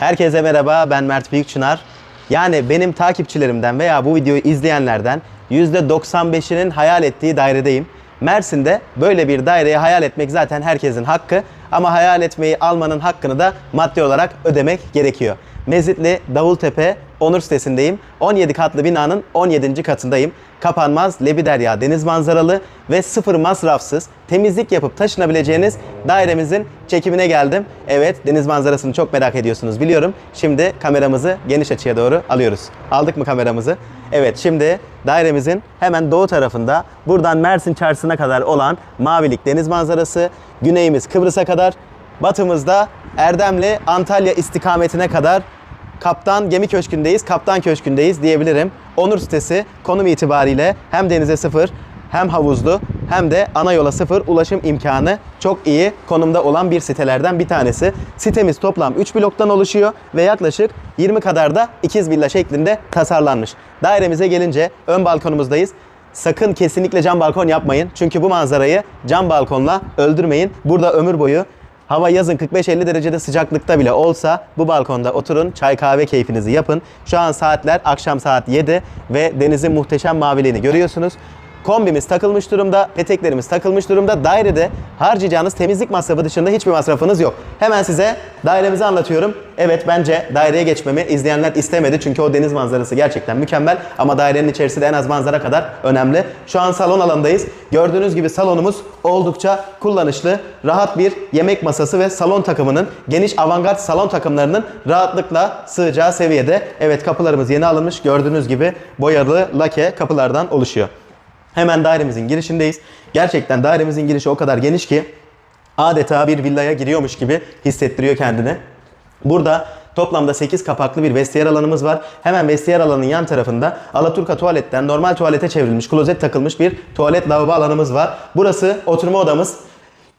Herkese merhaba, ben Mert Büyükçınar. Yani benim takipçilerimden veya bu videoyu izleyenlerden %95'inin hayal ettiği dairedeyim. Mersin'de böyle bir daireyi hayal etmek zaten herkesin hakkı ama hayal etmeyi almanın hakkını da maddi olarak ödemek gerekiyor. Mezitli Davultepe Onur sitesindeyim. 17 katlı binanın 17. katındayım. Kapanmaz Lebiderya deniz manzaralı ve sıfır masrafsız temizlik yapıp taşınabileceğiniz dairemizin çekimine geldim. Evet deniz manzarasını çok merak ediyorsunuz biliyorum. Şimdi kameramızı geniş açıya doğru alıyoruz. Aldık mı kameramızı? Evet şimdi dairemizin hemen doğu tarafında buradan Mersin çarşısına kadar olan mavilik deniz manzarası, güneyimiz Kıbrıs'a kadar, batımızda Erdemli Antalya istikametine kadar Kaptan Gemi Köşkü'ndeyiz, Kaptan Köşkü'ndeyiz diyebilirim. Onur sitesi konum itibariyle hem denize sıfır hem havuzlu hem de ana yola sıfır ulaşım imkanı çok iyi konumda olan bir sitelerden bir tanesi. Sitemiz toplam 3 bloktan oluşuyor ve yaklaşık 20 kadar da ikiz villa şeklinde tasarlanmış. Dairemize gelince ön balkonumuzdayız. Sakın kesinlikle cam balkon yapmayın. Çünkü bu manzarayı cam balkonla öldürmeyin. Burada ömür boyu Hava yazın 45-50 derecede sıcaklıkta bile olsa bu balkonda oturun, çay kahve keyfinizi yapın. Şu an saatler akşam saat 7 ve denizin muhteşem maviliğini görüyorsunuz. Kombimiz takılmış durumda, peteklerimiz takılmış durumda. Dairede harcayacağınız temizlik masrafı dışında hiçbir masrafınız yok. Hemen size dairemizi anlatıyorum. Evet bence daireye geçmemi izleyenler istemedi çünkü o deniz manzarası gerçekten mükemmel. Ama dairenin içerisi de en az manzara kadar önemli. Şu an salon alandayız. Gördüğünüz gibi salonumuz oldukça kullanışlı, rahat bir yemek masası ve salon takımının geniş avantgard salon takımlarının rahatlıkla sığacağı seviyede. Evet kapılarımız yeni alınmış. Gördüğünüz gibi boyalı lake kapılardan oluşuyor. Hemen dairemizin girişindeyiz. Gerçekten dairemizin girişi o kadar geniş ki adeta bir villaya giriyormuş gibi hissettiriyor kendini. Burada toplamda 8 kapaklı bir vestiyer alanımız var. Hemen vestiyer alanının yan tarafında Alaturka tuvaletten normal tuvalete çevrilmiş, klozet takılmış bir tuvalet lavabo alanımız var. Burası oturma odamız.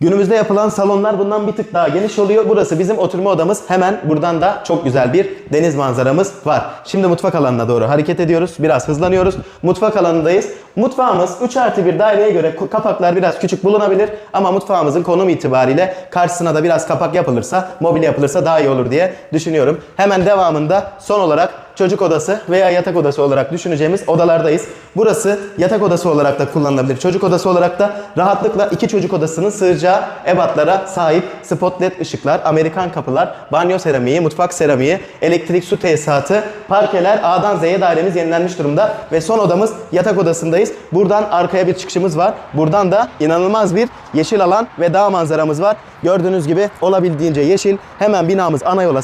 Günümüzde yapılan salonlar bundan bir tık daha geniş oluyor. Burası bizim oturma odamız. Hemen buradan da çok güzel bir deniz manzaramız var. Şimdi mutfak alanına doğru hareket ediyoruz. Biraz hızlanıyoruz. Mutfak alanındayız. Mutfağımız 3 artı bir daireye göre kapaklar biraz küçük bulunabilir. Ama mutfağımızın konum itibariyle karşısına da biraz kapak yapılırsa, mobilya yapılırsa daha iyi olur diye düşünüyorum. Hemen devamında son olarak çocuk odası veya yatak odası olarak düşüneceğimiz odalardayız. Burası yatak odası olarak da kullanılabilir. Çocuk odası olarak da rahatlıkla iki çocuk odasının sığacağı ebatlara sahip spotlet ışıklar, Amerikan kapılar, banyo seramiği, mutfak seramiği, elektrik su tesisatı, parkeler A'dan Z'ye dairemiz yenilenmiş durumda ve son odamız yatak odasındayız. Buradan arkaya bir çıkışımız var. Buradan da inanılmaz bir yeşil alan ve dağ manzaramız var. Gördüğünüz gibi olabildiğince yeşil. Hemen binamız ana yola